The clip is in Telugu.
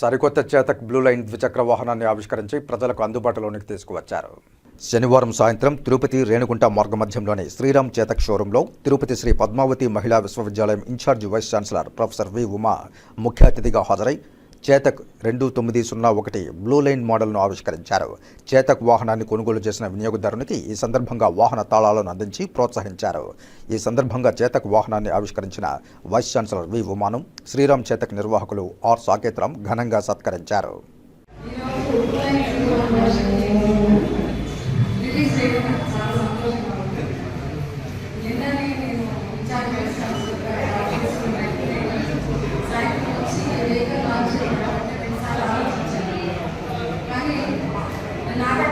సరికొత్త చేతక్ బ్లూ లైన్ ద్విచక్ర వాహనాన్ని ఆవిష్కరించి ప్రజలకు అందుబాటులోనికి తీసుకువచ్చారు. శనివారం సాయంత్రం తిరుపతి రేణుగుంట మార్గమధ్యంలోని శ్రీరామ్ చేతక్ షోరూంలో తిరుపతి శ్రీ పద్మావతి మహిళా విశ్వవిద్యాలయం in charge vice chancellor professor V Uma ముఖ్య అతిథిగా హాజరై చేతక్ రెండు తొమ్మిది సున్నా ఒకటి బ్లూ లైన్ మోడల్ను ఆవిష్కరించారు. చేతక్ వాహనాన్ని కొనుగోలు చేసిన వినియోగదారునికి ఈ సందర్భంగా వాహన తాళాలను అందించి ప్రోత్సహించారు. ఈ సందర్భంగా చేతక్ వాహనాన్ని ఆవిష్కరించిన వైస్ ఛాన్సలర్ వి ఉమానం శ్రీరామ్ చేతక్ నిర్వాహకులు ఆర్ సాకేత్రాం ఘనంగా సత్కరించారు.